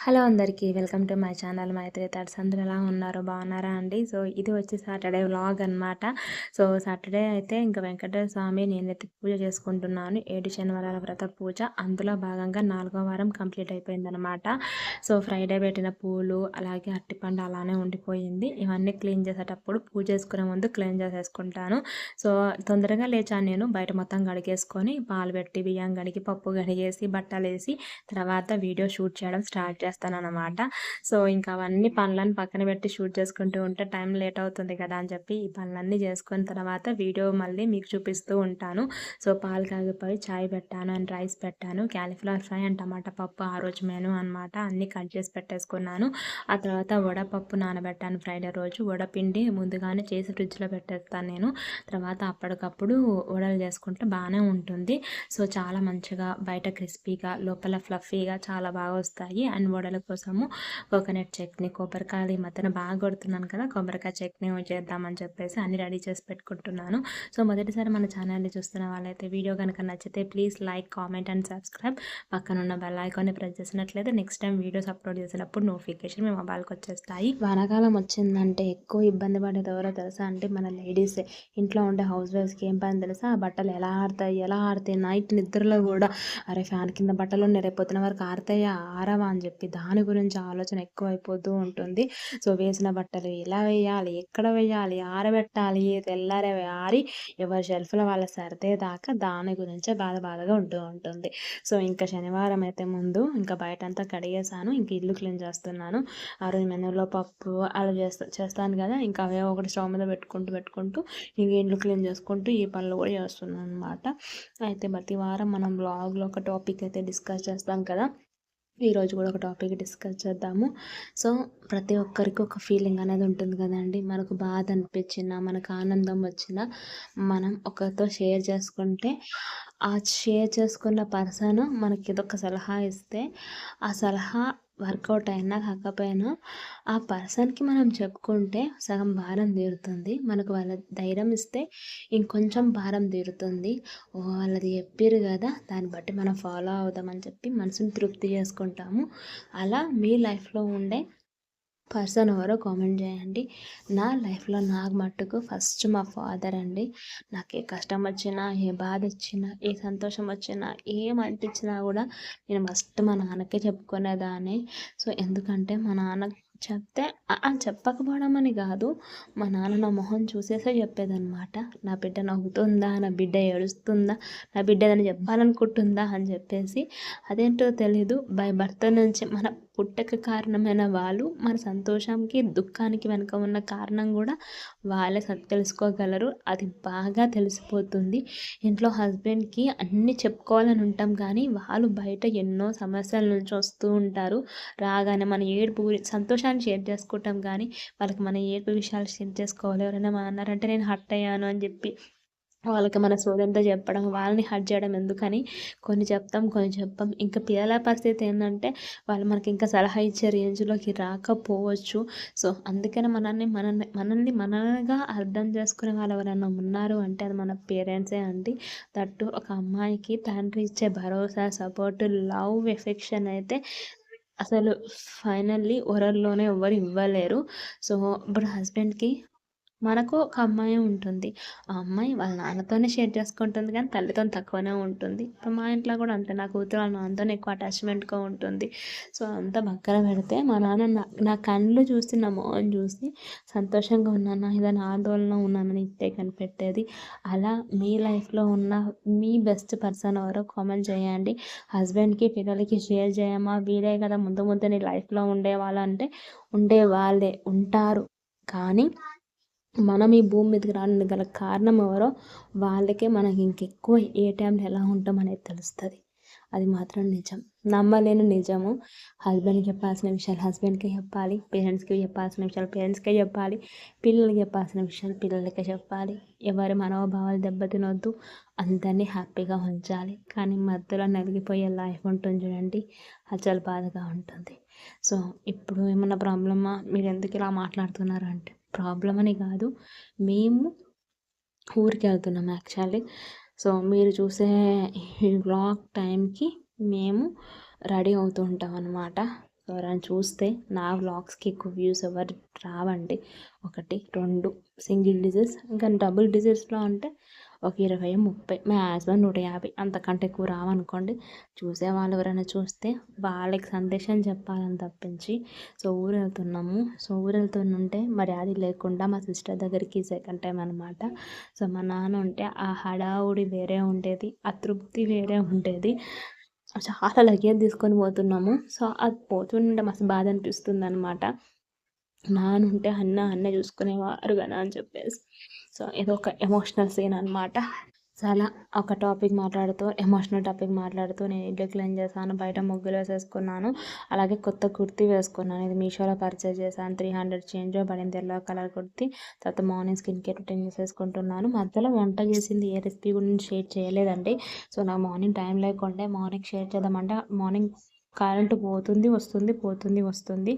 Hello అందరికీ welcome to my channel Maitri thoughts అందరూ ఎలా ఉన్నారు? బాగున్నారా అండి? సో ఇది వచ్చి సాటర్డే వ్లాగ్ అనమాట సో సాటర్డే అయితే ఇంకా వెంకటేశ్వర స్వామి నేనైతే పూజ చేసుకుంటున్నాను. ఏడు శనివారాల వ్రత పూజ. అందులో భాగంగా నాలుగో వారం కంప్లీట్ అయిపోయిందనమాట సో ఫ్రైడే పెట్టిన పూలు అలాగే అట్టిపండు అలానే ఉండిపోయింది. ఇవన్నీ క్లీన్ చేసేటప్పుడు పూజ చేసుకునే ముందు క్లీన్ చేసేసుకుంటాను. సో తొందరగా లేచాను నేను. బయట మొత్తం గడిగేసుకొని పాలు పెట్టి బియ్యం గడిగి పప్పు గడిగేసి బట్టలు వేసి తర్వాత వీడియో షూట్ చేయడం స్టార్ట్ చేస్తానన్నమాట. సో ఇంకా అవన్నీ పనులను పక్కన పెట్టి షూట్ చేసుకుంటూ ఉంటే టైం లేట్ అవుతుంది కదా అని చెప్పి ఈ పనులన్నీ చేసుకున్న తర్వాత వీడియో మళ్ళీ మీకు చూపిస్తూ ఉంటాను. సో పాలు కాగిపోయి చాయ్ పెట్టాను అండ్ రైస్ పెట్టాను. క్యాలీఫ్లవర్ ఫ్రై అండ్ టమాటా పప్పు ఆ రోజు మెను అనమాట అన్నీ కట్ చేసి పెట్టేసుకున్నాను. ఆ తర్వాత వడపప్పు నానబెట్టాను ఫ్రైడే రోజు. వడపిండి ముందుగానే చేసి ఫ్రిడ్జ్లో పెట్టేస్తాను నేను. తర్వాత అప్పటికప్పుడు వడలు చేసుకుంటే బాగానే ఉంటుంది. సో చాలా మంచిగా బయట క్రిస్పీగా లోపల ఫ్లఫీగా చాలా బాగా వస్తాయి. అండ్ గోడల కోసము కోకోనట్ చట్నీ కొబ్బరికాయలు ఈ మధ్యన బాగా కొడుతున్నాను కదా కొబ్బరికాయ చట్నీ చేద్దామని చెప్పేసి అన్ని రెడీ చేసి పెట్టుకుంటున్నాను. సో మొదటిసారి మన ఛానల్ని చూస్తున్న వాళ్ళైతే వీడియో కనుక నచ్చితే please like comment and subscribe. పక్కన ఉన్న బెల్ ఐకాన్ని ప్రెస్ చేసినట్లయితే నెక్స్ట్ టైం వీడియోస్ అప్లోడ్ చేసినప్పుడు నోటిఫికేషన్ మీ మొబైల్కి వచ్చేస్తాయి. వానాకాలం వచ్చిందంటే ఎక్కువ ఇబ్బంది పడేది ఎవరో తెలుసా అంటే మన లేడీస్ ఇంట్లో ఉండే హౌస్ వైఫ్స్కి ఏం పని తెలుసా? ఆ బట్టలు ఎలా ఆడతాయి ఎలా ఆడతాయి నైట్ నిద్రలో కూడా అరే ఫ్యాన్ కింద బట్టలు రేపొద్దున వరకు ఆడతాయా ఆరవా అని చెప్పి దాని గురించి ఆలోచన ఎక్కువైపోతూ ఉంటుంది. సో వేసిన బట్టలు ఎలా వేయాలి? ఎక్కడ వేయాలి? ఆరబెట్టాలి? తెల్లారే ఆరి ఎవరి షెల్ఫ్లో వాళ్ళ సర్దేదాకా దాని గురించే బాధ బాధగా ఉంటూ ఉంటుంది. సో ఇంకా శనివారం అయితే ముందు ఇంకా బయట అంతా కడిగేసాను ఇంక ఇల్లు క్లీన్ చేస్తున్నాను. ఆ రోజు మెనూలో పప్పు అలా చేస్తా చేస్తాను కదా! ఇంకా అవే ఒకటి స్టవ్ మీద పెట్టుకుంటూ పెట్టుకుంటూ ఇంక ఇల్లు క్లీన్ చేసుకుంటూ ఈ పనులు కూడా చేస్తున్నాను అనమాట అయితే ప్రతి వారం మనం బ్లాగ్లో ఒక టాపిక్ అయితే డిస్కస్ చేస్తాం కదా! ఈరోజు కూడా ఒక టాపిక్ డిస్కస్ చేద్దాము. సో ప్రతి ఒక్కరికి ఒక ఫీలింగ్ అనేది ఉంటుంది కదండి. మనకు బాధ అనిపించినా మనకు ఆనందం వచ్చినా మనం ఒకరితో షేర్ చేసుకుంటే ఆ షేర్ చేసుకున్న పర్సన్ మనకి ఇదొక సలహా ఇస్తే ఆ సలహా వర్కౌట్ అయినా కాకపోయినా ఆ పర్సన్కి మనం చెప్పుకుంటే సగం భారం తీరుతుంది. మనకు వాళ్ళ ధైర్యం ఇస్తే ఇంకొంచెం భారం తీరుతుంది. ఓ వాళ్ళది చెప్పారు కదా దాన్ని బట్టి మనం ఫాలో అవుదామని చెప్పి మనసుని తృప్తి చేసుకుంటాము. అలా మీ లైఫ్లో ఉండే పర్సన్ ఎవరో కామెంట్ చేయండి. నా లైఫ్లో నాకు మట్టుకు ఫస్ట్ మా ఫాదర్ అండి. నాకు ఏ కష్టం వచ్చినా ఏ బాధ వచ్చినా ఏ సంతోషం వచ్చినా ఏం అనిపించినా కూడా నేను ఫస్ట్ మా నాన్నకే చెప్పుకునేదాన్ని. సో ఎందుకంటే మా నాన్న చెప్తే చెప్పకపోవడం అని కాదు. మా నాన్న నా మొహం చూసేసే చెప్పేదనమాట నా బిడ్డ నవ్వుతుందా? నా బిడ్డ ఏడుస్తుందా? నా బిడ్డ ఏదైనా చెప్పాలనుకుంటుందా? అని చెప్పేసి. అదేంటో తెలీదు. బై భర్త నుంచి మన పుట్టక కారణమైన వాళ్ళు మన సంతోషానికి దుఃఖానికి వెనుక ఉన్న కారణం కూడా వాళ్ళే తెలుసుకోగలరు. అది బాగా తెలిసిపోతుంది. ఇంట్లో హస్బెండ్కి అన్నీ చెప్పుకోవాలని ఉంటాం కానీ వాళ్ళు బయట ఎన్నో సమస్యల నుంచి వస్తూ ఉంటారు. రాగానే మన ఏడుపు సంతోషాన్ని షేర్ చేసుకుంటాం కానీ వాళ్ళకి మన ఏడుపు విషయాలు షేర్ చేసుకోవాలి. ఎవరైనా అన్నారంటే నేను హర్ట్ అయ్యాను అని చెప్పి వాళ్ళకి మన సోదంతా చెప్పడం వాళ్ళని హర్ట్ చేయడం ఎందుకని కొన్ని చెప్తాం కొన్ని చెప్పాం. ఇంకా పిల్లల పరిస్థితి ఏంటంటే వాళ్ళు మనకి ఇంకా సలహా ఇచ్చే రేంజ్లోకి రాకపోవచ్చు. సో అందుకని మనల్ని మనల్ని మనల్ని మనగా అర్థం చేసుకునే వాళ్ళు ఎవరైనా ఉన్నారు అంటే అది మన పేరెంట్సే అండి. దట్టు ఒక అమ్మాయికి తండ్రి ఇచ్చే భరోసా సపోర్ట్ లవ్ ఎఫెక్షన్ అయితే అసలు ఫైనల్లీ ఒరల్లోనే ఎవరు ఇవ్వలేరు. సో ఇప్పుడు హస్బెండ్కి మనకు ఒక అమ్మాయి ఉంటుంది. ఆ అమ్మాయి వాళ్ళ నాన్నతోనే షేర్ చేసుకుంటుంది కానీ తల్లితో తక్కువనే ఉంటుంది. ఇప్పుడు మా ఇంట్లో కూడా అంతే. నా కూతురు వాళ్ళ నాన్నతోనే ఎక్కువ అటాచ్మెంట్గా ఉంటుంది. సో అంతా పక్కన పెడితే మా నాన్న నా నా కళ్ళు చూసి నా మొహం చూసి సంతోషంగా ఉన్నాను? ఏదైనా ఆందోళన ఉన్నానని ఇట్టే కనిపెట్టేది. అలా మీ లైఫ్లో ఉన్న మీ బెస్ట్ పర్సన్ ఎవరో కామెంట్ చేయండి. హస్బెండ్కి పిల్లలకి షేర్ చేయమా? వీలే కదా ముందు ముందు నీ లైఫ్లో ఉండేవాళ్ళు అంటే ఉండే వాళ్ళే ఉంటారు. కానీ మనం ఈ భూమి మీదకి రావడానికి గల కారణం ఎవరో వాళ్ళకే మనకి ఇంకెక్కువ ఏ టైంలో ఎలా ఉంటాం అనేది తెలుస్తుంది. అది మాత్రం నిజం. నమ్మలేని నిజము. హస్బెండ్కి చెప్పాల్సిన విషయాలు హస్బెండ్కే చెప్పాలి. పేరెంట్స్కి చెప్పాల్సిన విషయాలు పేరెంట్స్కే చెప్పాలి. పిల్లలకి చెప్పాల్సిన విషయాలు పిల్లలకే చెప్పాలి. ఎవరి మనోభావాలు దెబ్బతినొద్దు. అందరినీ హ్యాపీగా ఉంచాలి. కానీ మధ్యలో నలిగిపోయే లైఫ్ ఉంటుంది చూడండి. అచ్చలు బాధగా ఉంటుంది. సో ఇప్పుడు ఏమన్నా ప్రాబ్లమా? మీరు ఎందుకు ఇలా మాట్లాడుతున్నారు అంటే ప్రాబ్లం అని కాదు. మేము ఊరికి వెళ్తున్నాం యాక్చువల్లీ. సో మీరు చూసే ఈ వ్లాగ్ టైంకి మేము రెడీ అవుతుంటాం అనమాట ఎవరైనా చూస్తే నా వ్లాగ్స్కి ఎక్కువ వ్యూస్ ఎవరు రావండి. ఒకటి రెండు సింగిల్ డిజిట్స్. ఇంకా డబుల్ డిజిట్స్లో అంటే ఒక ఇరవై ముప్పై మ్యాక్సిమం నూట యాభై అంతకంటే ఎక్కువ రావనుకోండి. చూసే వాళ్ళు ఎవరైనా చూస్తే వాళ్ళకి సందేశం చెప్పాలని తప్పించి సో ఊరు వెళ్తున్నాము సో ఊరు వెళ్తుంటే మర్యాద లేకుండా మా సిస్టర్ దగ్గరికి సెకండ్ టైం అనమాట సో మా నాన్న ఉంటే ఆ హడావుడి వేరే ఉండేది ఆ తృప్తి వేరే ఉండేది. చాలా లగేజ్ తీసుకొని పోతున్నాము. సో అది పోతుంటే మస్తు బాధ అనిపిస్తుంది అనమాట నానుంటే అన్న అన్న చూసుకునేవారు కదా అని చెప్పేసి. సో ఇది ఒక ఎమోషనల్ సీన్ అనమాట చాలా ఒక టాపిక్ మాట్లాడుతూ ఎమోషనల్ టాపిక్ మాట్లాడుతూ నేను ఇల్లు క్లీన్ చేశాను బయట ముగ్గులు వేసేసుకున్నాను అలాగే కొత్త కుర్తీ వేసుకున్నాను. ఇది మీషోలో పర్చేస్ చేశాను. త్రీ హండ్రెడ్ చేంజ్ పడింది ఎల్లో కలర్ కుర్తీ. తర్వాత మార్నింగ్ స్కిన్ కేర్ రొటీన్ చేసేసుకుంటున్నాను. మధ్యలో వంట చేసింది ఏ రెసిపీ గురించి షేర్ చేయలేదండి. సో నాకు మార్నింగ్ టైం లేకుంటే మార్నింగ్ షేర్ చేద్దామంటే మార్నింగ్ కరెంటు పోతుంది వస్తుంది పోతుంది వస్తుంది.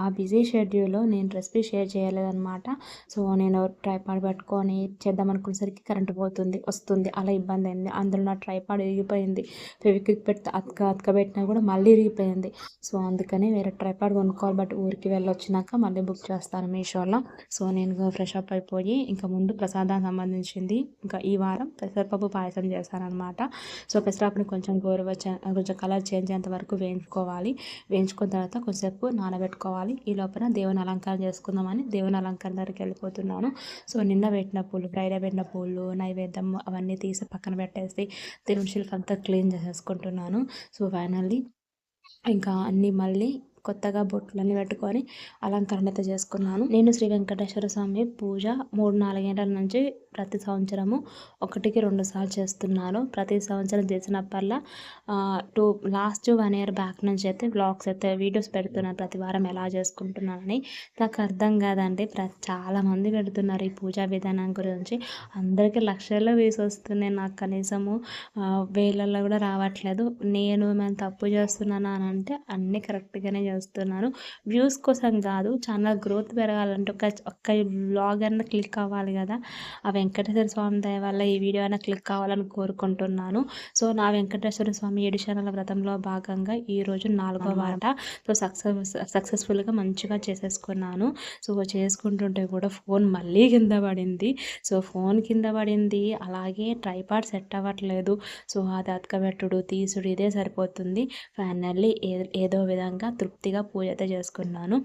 ఆ బిజీ షెడ్యూల్లో నేను రెసిపీ షేర్ చేయలేదన్నమాట. సో నేను ట్రైపాడ్ పెట్టుకొని చేద్దాం అనుకునేసరికి కరెంటు పోతుంది వస్తుంది. అలా ఇబ్బంది అయింది. అందులో నా ట్రైపాడ్ ఇరిగిపోయింది ఫెవిక్విక్ పెడితే అతక అతక పెట్టినా కూడా మళ్ళీ ఇరిగిపోయింది సో అందుకని వేరే ట్రైపాడ్ కొనుక్కోవాలి. బట్ ఊరికి వెళ్ళొచ్చినాక మళ్ళీ బుక్ చేస్తాను మీషోలో. సో నేను ఫ్రెష్ అప్ అయిపోయి ఇంకా ముందు ప్రసాదానికి సంబంధించింది ఇంకా ఈ వారం పెసరపప్పు పాయసం చేశాను అనమాట సో పెసరపప్పుని కొంచెం గోరువచ్చ కొంచెం కలర్ చేంజ్ అయ్యేంత వరకు వేయించి వేయించుకోవాలి వేయించుకున్న తర్వాత కొంచెంసేపు నానబెట్టుకోవాలి. ఈ లోపల దేవుని అలంకారం చేసుకుందామని దేవుని అలంకారం దగ్గరికి వెళ్ళిపోతున్నాను. సో నిన్న పెట్టిన పూలు ఫ్రైడే పెట్టిన పూలు నైవేద్యం అవన్నీ తీసి పక్కన పెట్టేసి దేవుని అంతా క్లీన్ చేసేసుకుంటున్నాను. సో ఫైనల్లీ ఇంకా అన్నీ మళ్ళీ కొత్తగా బొట్లన్నీ పెట్టుకొని అలంకరణ అయితే చేసుకున్నాను. నేను శ్రీ వెంకటేశ్వర స్వామి పూజ మూడు నాలుగేళ్ళ నుంచి ప్రతి సంవత్సరము ఒకటికి రెండు సార్లు చేస్తున్నాను. ప్రతి సంవత్సరం చేసినప్పల్లా to last one year back నుంచి అయితే బ్లాగ్స్ అయితే వీడియోస్ పెడుతున్నాను. ప్రతి వారం ఎలా చేసుకుంటున్నానని. నాకు అర్థం కాదండి. ప్ర చాలామంది పెడుతున్నారు ఈ పూజా విధానం గురించి. అందరికీ లక్షల్లో వేసి వస్తున్నాయి. నాకు కనీసము వేలల్లో కూడా రావట్లేదు. నేను ఏమైనా తప్పు చేస్తున్నాను అని అంటే అన్నీ కరెక్ట్గానే చేస్తున్నాను వ్యూస్ కోసం కాదు ఛానల్ గ్రోత్ పెరగాలంటే ఒక ఒక్క బ్లాగ్ అన్న క్లిక్ అవ్వాలి కదా. ఆ వెంకటేశ్వర స్వామి దయ వల్ల ఈ వీడియో అయినా క్లిక్ కావాలని కోరుకుంటున్నాను. సో నా వెంకటేశ్వర స్వామి ఏడుశనల వ్రతంలో భాగంగా ఈరోజు నాలుగో వాట. సో సక్సెస్ సక్సెస్ఫుల్గా మంచిగా చేసేసుకున్నాను. సో చేసుకుంటుంటే కూడా ఫోన్ మళ్ళీ కింద పడింది. సో ఫోన్ కింద పడింది. అలాగే ట్రైపాడ్ సెట్ అవ్వట్లేదు. సో అది అతకబెట్టుడు తీసుడు ఇదే సరిపోతుంది. ఫైనల్లీ ఏదో విధంగా తృప్తిగా పూజ అయితే చేసుకున్నాను.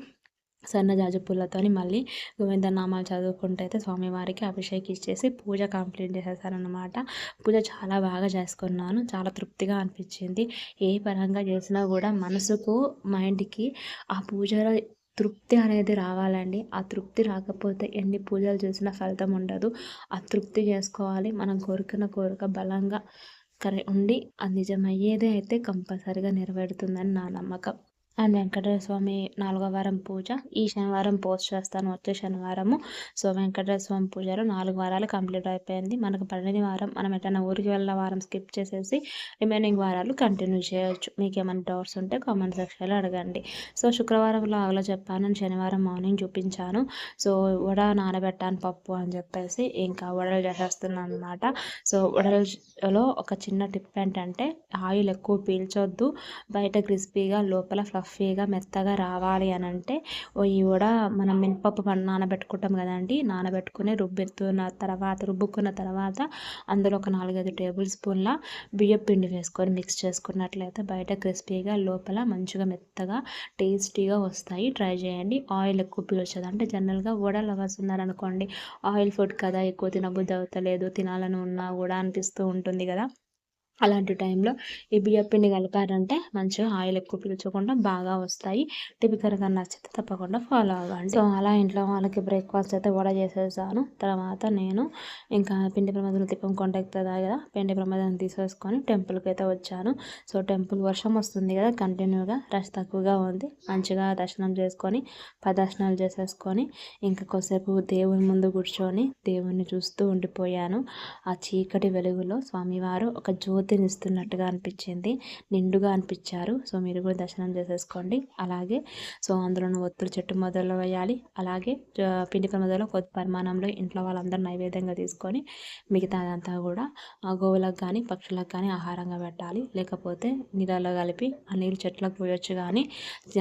సన్నజాజు పూలతోని మళ్ళీ గోవిందనామాలు చదువుకుంటూ అయితే స్వామివారికి అభిషేకం ఇచ్చేసి పూజ కంప్లీట్ చేసేసారనమాట పూజ చాలా బాగా చేసుకున్నాను. చాలా తృప్తిగా అనిపించింది. ఏ పరంగా చేసినా కూడా మనసుకు మైండ్కి ఆ పూజలో తృప్తి అనేది రావాలండి. ఆ తృప్తి రాకపోతే ఎన్ని పూజలు చేసినా ఫలితం ఉండదు. ఆ తృప్తి చేసుకోవాలి. మనం కోరుకున్న కోరిక బలంగా కరె ఉండి అది నిజమయ్యేదే అయితే కంపల్సరిగా నెరవేరుతుందని నా నమ్మకం. అండ్ వెంకటేశ్వర స్వామి నాలుగో వారం పూజ. ఈ శనివారం పోస్ట్ చేస్తాను వచ్చే శనివారము. సో వెంకటేశ్వర స్వామి పూజలో నాలుగు వారాలు కంప్లీట్ అయిపోయింది. మనకు పడిన వారం మనం ఎటైనా ఊరికి వెళ్ళిన వారం స్కిప్ చేసేసి రిమైనింగ్ వారాలు కంటిన్యూ చేయొచ్చు. మీకు ఏమైనా డౌట్స్ ఉంటే కామెంట్ సెక్షన్లో అడగండి. సో శుక్రవారం లాగలో చెప్పాను శనివారం మార్నింగ్ చూపించాను. సో వడ నానబెట్టాను పప్పు అని చెప్పేసి ఇంకా వడలు చేసేస్తున్నాను అనమాట సో వడలలో ఒక చిన్న టిప్ ఏంటంటే ఆయిల్ ఎక్కువ పీల్చొద్దు. బయట క్రిస్పీగా లోపల ఫ్లఫ్ ఫ్లఫీగా మెత్తగా రావాలి అని అంటే ఇవి కూడా మనం మినపప్పు నానబెట్టుకుంటాం కదండి. నానబెట్టుకుని రుబ్బెత్తున్న తర్వాత రుబ్బుకున్న తర్వాత అందులో ఒక నాలుగైదు టేబుల్ స్పూన్ల బియ్యం పిండి వేసుకొని మిక్స్ చేసుకున్నట్లయితే బయట క్రిస్పీగా లోపల మంచిగా మెత్తగా టేస్టీగా వస్తాయి. ట్రై చేయండి. ఆయిల్ ఎక్కువ పీల్చదు అంటే జనరల్గా వడలు ఉన్నారనుకోండి ఆయిల్ ఫుడ్ కదా ఎక్కువ తినబుద్ధి అవుతలేదు తినాలని ఉన్నా కూడా అనిపిస్తూ ఉంటుంది కదా. అలాంటి టైంలో ఈ బియ్య పిండి కలిపారంటే మంచిగా ఆయిల్ ఎక్కువ పీల్చకుండా బాగా వస్తాయి. టిపికల్గా నచ్చితే తప్పకుండా ఫాలో అవ్వండి. సో అలా ఇంట్లో వాళ్ళకి బ్రేక్ఫాస్ట్ అయితే వడ చేసేసాను. తర్వాత నేను ఇంకా పిండి ప్రమాదం తిప్పం కొండెక్కుతుందా కదా పిండి ప్రమాదం తీసేసుకొని టెంపుల్కి అయితే వచ్చాను. సో టెంపుల్ వర్షం వస్తుంది కదా కంటిన్యూగా రష్ తక్కువగా ఉంది. మంచిగా దర్శనం చేసుకొని ప్రదర్శనాలు చేసేసుకొని ఇంకా కొద్దిసేపు దేవుని ముందు కూర్చొని దేవుణ్ణి చూస్తూ ఉండిపోయాను. ఆ చీకటి వెలుగులో స్వామివారు ఒక జ్యోతి హారతినిస్తున్నట్టుగా అనిపించింది. నిండుగా అనిపించారు. సో మీరు కూడా దర్శనం చేసేసుకోండి. అలాగే సో అందులోనూ ఒత్తులు చెట్టు మొదలు వేయాలి. అలాగే పిండి మొదలు కొద్ది పరిమాణంలో ఇంట్లో వాళ్ళందరూ నైవేద్యంగా తీసుకొని మిగతా అదంతా కూడా గోవులకు కానీ పక్షులకు కానీ ఆహారంగా పెట్టాలి. లేకపోతే నీళ్ళలో కలిపి ఆ నీళ్ళు చెట్లకు పోయొచ్చు కానీ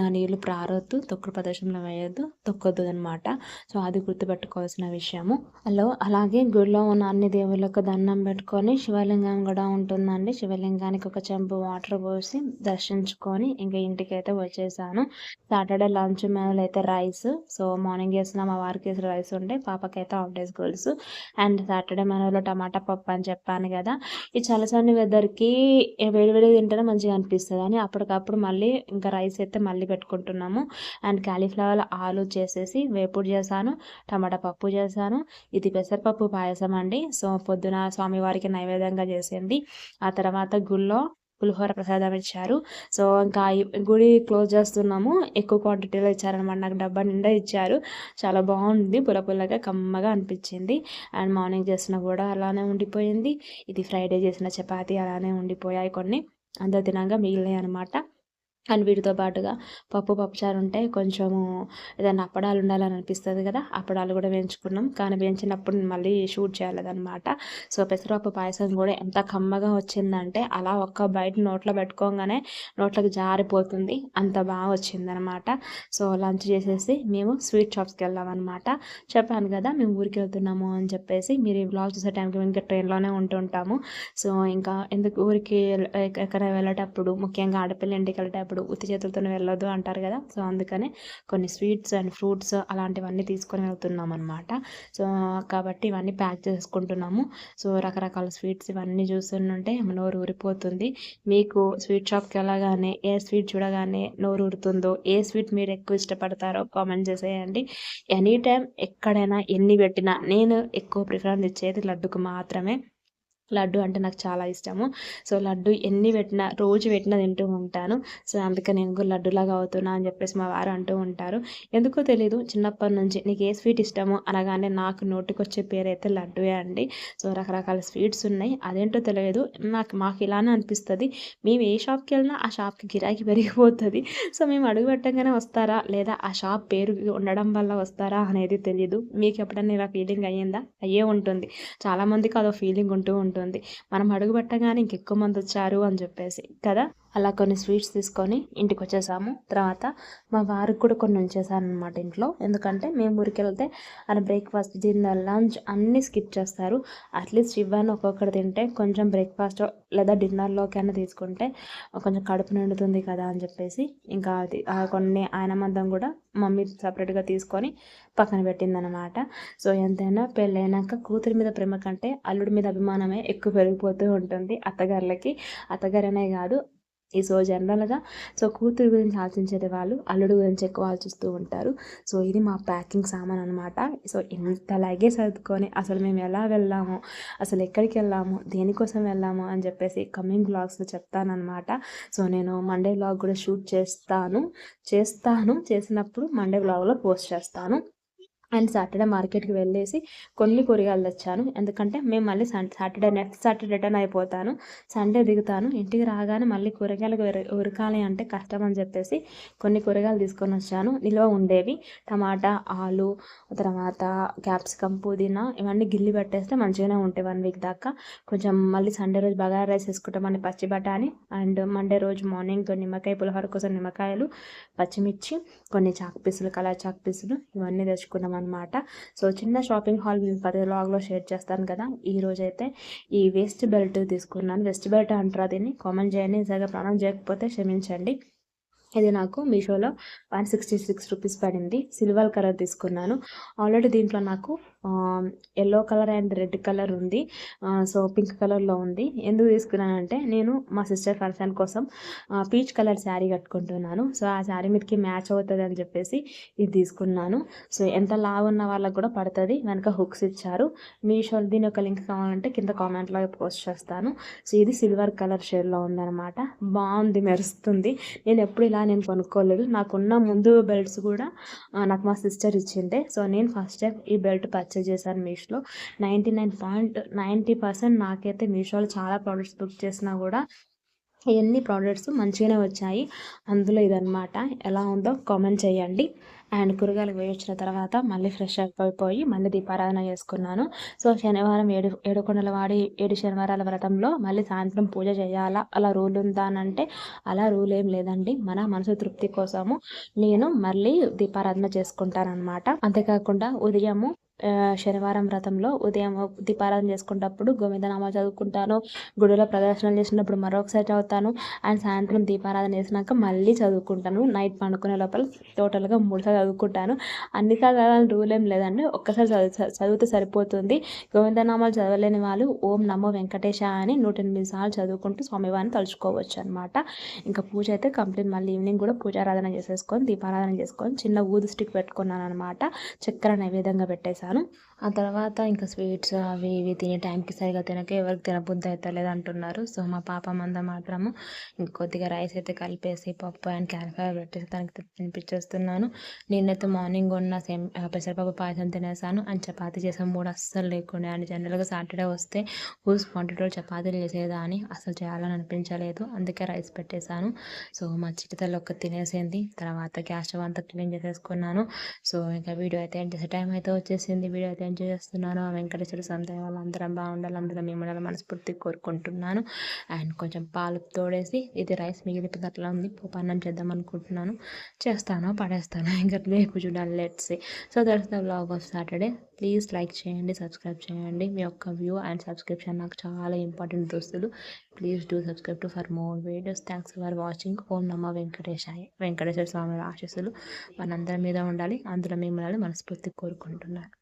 ఆ నీళ్ళు ప్రారొద్దు తొక్కుడు ప్రదేశంలో వేయొద్దు తొక్కొద్దు అనమాట సో అది గుర్తుపెట్టుకోవాల్సిన విషయము. హలో అలాగే గుడిలో ఉన్న అన్ని దేవుళ్ళకు దండం పెట్టుకొని శివలింగం కూడా ఉంటుందండి. శివలింగానికి ఒక చెంబు వాటర్ పోసి దర్శించుకొని ఇంకా ఇంటికి అయితే వచ్చేసాను. సాటర్డే లంచ్ మెనూలో అయితే రైస్ సో మార్నింగ్ చేసిన మా వారికి రైస్ ఉండే పాపకైతే half days goals and Saturday మెనూలో టమాటా పప్పు అని చెప్పాను కదా. ఈ చల్లచని వెదర్కి వేడివేడి తింటేనే మంచిగా అనిపిస్తుంది. అని అప్పటికప్పుడు మళ్ళీ ఇంకా రైస్ అయితే మళ్ళీ పెట్టుకుంటున్నాము. అండ్ కాలీఫ్లవర్ ఆలు చేసేసి వేపుడు చేశాను. టమాటా పప్పు చేశాను. ఇది పెసరపప్పు పాయసం అండి. సో పొద్దున స్వామివారికి నైవేద్యంగా చేసింది. ఆ ఆ తర్వాత గుళ్ళో పులిహోర ప్రసాదం ఇచ్చారు. సో ఇంకా గుడి క్లోజ్ చేస్తున్నాము. ఎక్కువ క్వాంటిటీలో ఇచ్చారనమాట నాకు డబ్బా నిండా ఇచ్చారు. చాలా బాగుంది. పుల్ల పుల్లగా కమ్మగా అనిపించింది. అండ్ మార్నింగ్ చేసిన కూడా అలానే ఉండిపోయింది. ఇది ఫ్రైడే చేసిన చపాతీ అలానే ఉండిపోయాయి కొన్ని. అందరు తినగా మిగిలినాయి అనమాట అండ్ వీటితో పాటుగా పప్పు పప్పుచారు ఉంటే కొంచెము ఏదైనా అప్పడాలు ఉండాలని అనిపిస్తుంది కదా అప్పడాలు కూడా వేయించుకున్నాం. కానీ వేయించినప్పుడు మళ్ళీ షూట్ చేయాలన్నమాట సో పెసరపప్పు పాయసం కూడా ఎంత కమ్మగా వచ్చిందంటే అలా ఒక్క బయట నోట్లో పెట్టుకోగానే నోట్లోకి జారిపోతుంది. అంత బాగా వచ్చిందనమాట. సో లంచ్ చేసేసి మేము స్వీట్ షాప్స్కి వెళ్ళామన్నమాట చెప్పాను కదా మేము ఊరికి వెళ్తున్నాము అని చెప్పేసి మీరు ఈ బ్లాగ్ చూసే టైంకి ఇంకా ట్రైన్లోనే ఉంటుంటాము సో ఇంకా ఎందుకు ఊరికి ఎక్కడ వెళ్ళేటప్పుడు ముఖ్యంగా ఆడపిల్ల ఇంటికి వెళ్ళేటప్పుడు ఎప్పుడు ఉత్తి చేతులతోనే వెళ్ళొద్దు అంటారు కదా. సో అందుకనే కొన్ని స్వీట్స్ అండ్ ఫ్రూట్స్ అలాంటివన్నీ తీసుకొని వెళ్తున్నాం అనమాట సో కాబట్టి ఇవన్నీ ప్యాక్ చేసుకుంటున్నాము. సో రకరకాల స్వీట్స్ ఇవన్నీ చూస్తుంటే నోరు ఊరిపోతుంది. మీకు స్వీట్ షాప్కి వెళ్ళగానే ఏ స్వీట్ చూడగానే నోరు ఊరుతుందో ఏ స్వీట్ మీరు ఎక్కువ ఇష్టపడతారో కామెంట్ చేసేయండి. ఎనీ టైం ఎక్కడైనా ఎన్ని పెట్టినా నేను ఎక్కువ ప్రిఫరెన్స్ ఇచ్చేది లడ్డుకు మాత్రమే. లడ్డు అంటే నాకు చాలా ఇష్టము. సో లడ్డు ఎన్ని పెట్టినా రోజు పెట్టినా తింటూ ఉంటాను. సో అందుకే నేను కూడా లడ్డులాగా అవుతున్నా అని చెప్పేసి మా వారు అంటూ ఉంటారు. ఎందుకో తెలియదు చిన్నప్పటి నుంచి నీకు ఏ స్వీట్ ఇష్టమో అనగానే నాకు నోటికి వచ్చే పేరు అయితే లడ్డువే అండి. సో రకరకాల స్వీట్స్ ఉన్నాయి. అదేంటో తెలియదు నాకు మాకు ఇలానే అనిపిస్తుంది. మేము ఏ షాప్కి వెళ్ళినా ఆ షాప్కి గిరాకీ పెరిగిపోతుంది. సో మేము అడుగు పెట్టగానే వస్తారా? లేదా ఆ షాప్ పేరు ఉండడం వల్ల వస్తారా అనేది తెలియదు మీకు ఎప్పుడైనా ఇలా ఫీలింగ్ అయ్యిందా? అయ్యే ఉంటుంది. చాలామందికి అదో ఫీలింగ్ ఉంటూ ఉంటుంది. ఉంటుంది. మనం అడుగుపెట్టగానే ఇంకెక్కువ మంది వచ్చారు అని చెప్పేసి కదా? అలా కొన్ని స్వీట్స్ తీసుకొని ఇంటికి వచ్చేసాము తర్వాత మా వారికి కూడా కొన్ని ఉంచేసాను అనమాట ఇంట్లో. ఎందుకంటే మేము ఊరికి వెళ్తే ఆయన బ్రేక్ఫాస్ట్ డిన్నర్ లంచ్ అన్నీ స్కిప్ చేస్తారు. అట్లీస్ట్ ఇవ్వని ఒక్కొక్కటి తింటే కొంచెం బ్రేక్ఫాస్ట్ లేదా డిన్నర్లోకైనా తీసుకుంటే కొంచెం కడుపు నిండుతుంది కదా అని చెప్పేసి ఇంకా అది కొన్ని ఆయన మందం కూడా మమ్మీ సపరేట్గా తీసుకొని పక్కన పెట్టిందనమాట సో ఎంతైనా పెళ్ళైనాక కూతురి మీద ప్రేమ కంటే అల్లుడి మీద అభిమానమే ఎక్కువ పెరిగిపోతూ ఉంటుంది అత్తగారులకి. అత్తగారనే కాదు ఈ సో జనరల్గా సో కూతురు గురించి ఆలోచించేది వాళ్ళు అల్లుడు గురించి ఎక్కువ ఆలోచిస్తూ ఉంటారు. సో ఇది మా ప్యాకింగ్ సామాన్ అనమాట సో ఇంత లగేజ్ సర్దుకొని అసలు మేము ఎలా వెళ్ళాము అసలు ఎక్కడికి వెళ్ళాము దేనికోసం వెళ్ళాము అని చెప్పేసి కమింగ్ బ్లాగ్స్లో చెప్తానమాట సో నేను మండే బ్లాగ్ కూడా షూట్ చేస్తాను చేస్తాను చేసినప్పుడు మండే బ్లాగ్లో పోస్ట్ చేస్తాను. అండ్ సాటర్డే మార్కెట్కి వెళ్ళేసి కొన్ని కూరగాయలు తెచ్చాను. ఎందుకంటే మేము మళ్ళీ సాటర్డే నెక్స్ట్ సాటర్డే రిటర్న్ అయిపోతాను. సండే దిగుతాను. ఇంటికి రాగానే మళ్ళీ కూరగాయలకు ఉరకాలి అంటే కష్టం అని చెప్పేసి కొన్ని కూరగాయలు తీసుకొని వచ్చాను. నిల్వ ఉండేవి. టమాటా ఆలు తర్వాత క్యాప్సికమ్ పుదీనా ఇవన్నీ గిల్లి పెట్టేస్తే మంచిగానే ఉంటాయి వన్ వీక్ దాకా. కొంచెం మళ్ళీ సండే రోజు బగారా రైస్ వేసుకుంటామని పచ్చి బఠానీ అండ్ మండే రోజు మార్నింగ్ నిమ్మకాయ పులిహోర కోసం నిమ్మకాయలు పచ్చిమిర్చి కొన్ని చాక్ పీసులు కలర్ చాక్ పీసులు ఇవన్నీ తెచ్చుకున్నాం అనమాట సో చిన్న షాపింగ్ హాల్ మేము పది లాగ్లో షేర్ చేస్తాను కదా. ఈ అయితే ఈ వెస్ట్ బెల్ట్ తీసుకున్నాను. వెస్ట్ బెల్ట్ అంటారా దీన్ని? కామెంట్ చేయండి సరిగా ప్రాణం చేయకపోతే క్షమించండి. ఇది నాకు మీషోలో వన్ సిక్స్టీ సిక్స్ రూపీస్ పడింది. సిల్వర్ కలర్ తీసుకున్నాను. ఆల్రెడీ దీంట్లో నాకు yellow colour and red colour ఉంది. సో పింక్ కలర్లో ఉంది. ఎందుకు తీసుకున్నానంటే నేను మా సిస్టర్ ఫంక్షన్ కోసం పీచ్ కలర్ శారీ కట్టుకుంటున్నాను. సో ఆ శారీ మీదకి మ్యాచ్ అవుతుంది అని చెప్పేసి ఇది తీసుకున్నాను. సో ఎంత లావు ఉన్న వాళ్ళకి కూడా పడుతుంది. వెనక హుక్స్ ఇచ్చారు. మీషో దీని ఒక లింక్ కావాలంటే కింద కామెంట్లో పోస్ట్ చేస్తాను. సో ఇది సిల్వర్ కలర్ షేడ్లో ఉందన్నమాట. బాగుంది మెరుస్తుంది. నేను ఎప్పుడు ఇలా నేను కొనుక్కోలేదు. నాకున్న ముందు బెల్ట్స్ కూడా నాకు మా సిస్టర్ ఇచ్చిండే. సో నేను ఫస్ట్ టైం ఈ బెల్ట్ పర్చేస్ పర్చేజ్ చేశాను మీషోలో. Ninety nine point ninety percent నాకైతే మీషోలో చాలా ప్రోడక్ట్స్ బుక్ చేసినా కూడా ఎన్ని ప్రోడక్ట్స్ మంచిగానే వచ్చాయి. అందులో ఇదనమాట ఎలా ఉందో కామెంట్ చేయండి. అండ్ కూరగాయలు వేయించిన తర్వాత మళ్ళీ ఫ్రెష్ అయిపోయి మళ్ళీ దీపారాధన చేసుకున్నాను. సో శనివారం ఏడు ఏడుకొండల వాడి ఏడు శనివారాల వ్రతంలో మళ్ళీ సాయంత్రం పూజ చేయాలా? అలా రూల్ ఉందా అని అంటే అలా రూల్ ఏం లేదండి. మన మనసు తృప్తి కోసము నేను మళ్ళీ దీపారాధన చేసుకుంటాను అనమాట అంతేకాకుండా ఉదయము శనివారం వ్రతంలో ఉదయం దీపారాధన చేసుకున్నప్పుడు గోవిందనామా చదువుకుంటాను గుడిలో ప్రదర్శనలు చేసినప్పుడు మరొకసారి చదువుతాను అండ్ సాయంత్రం దీపారాధన చేసినాక మళ్ళీ చదువుకుంటాను. నైట్ పండుకునే లోపల టోటల్గా మూడుసార్లు చదువుకుంటాను. అన్నిసార్లు రూల్ ఏం లేదండి. ఒక్కసారి చదువు చదివితే సరిపోతుంది. గోవిందనామాలు చదవలేని వాళ్ళు ఓం నమో వెంకటేశ అని నూట ఎనిమిది సార్లు చదువుకుంటూ స్వామివారిని తలుచుకోవచ్చు అనమాట ఇంకా పూజ అయితే కంప్లీట్. మళ్ళీ ఈవినింగ్ కూడా పూజారాధన చేసేసుకొని దీపారాధన చేసుకొని చిన్న ఊదు స్టిక్ పెట్టుకున్నాను అనమాట చక్కెర నైవేద్యంగా పెట్టేశాను. చేస్తాను. ఆ తర్వాత ఇంకా స్వీట్స్ అవి ఇవి తినే టైంకి సరిగా తినక ఎవరికి తినబుద్ధి అవుతలేదు అంటున్నారు. సో మా పాప మంద మాత్రము ఇంకొద్దిగా రైస్ అయితే కలిపేసి పప్పు అండ్ క్యాలిఫ్లవర్ పెట్టేసి తనకి తినిపించేస్తున్నాను నేనైతే మార్నింగ్ ఉన్న సేమ్ పెసరపప్పు పాయసం తినేసాను. అండ్ చపాతీ చేసాను మూడు అస్సలు లేకుండా. అండ్ జనరల్గా సాటర్డే వస్తే హూస్ క్వాంటిటీలో చపాతీలు చేసేదా అని అసలు చేయాలని అనిపించలేదు. అందుకే రైస్ పెట్టేశాను సో మా చిటితలు ఒక్క తినేసింది. తర్వాత గ్యాస్ స్టవ్ అంతా క్లీన్ చేసేసుకున్నాను. సో ఇంకా వీడియో అయితే ఎండ్ చేసే టైం అయితే వచ్చేసింది. వీడియో అయితే ఎంజాయ్ చేస్తున్నాను. ఆ వెంకటేశ్వర సంతయ్య వాళ్ళందరం బాగుండాలి అందరం మిమ్మల్ని మనస్ఫూర్తి కోరుకుంటున్నాను. అండ్ కొంచెం పాలు తోడేసి ఇది రైస్ మిగిలిపోతే అట్లా ఉంది అన్నం చేద్దాం అనుకుంటున్నాను. చేస్తాను పడేస్తాను. ఇంకా రేపు చూడాలి let's so that's the of Saturday please like చేయండి సబ్స్క్రైబ్ చేయండి. మీ యొక్క వ్యూ అండ్ సబ్స్క్రిప్షన్ నాకు చాలా ఇంపార్టెంట్ దోస్తులు. Please do subscribe to for more videos. Thanks for watching. ఓం నమ్మ వెంకటేశాయ వెంకటేశ్వర స్వామి ఆశీస్సులు మనందరి మీద ఉండాలి. అందులో మిమ్మల్ని మనస్ఫూర్తి కోరుకుంటున్నాను.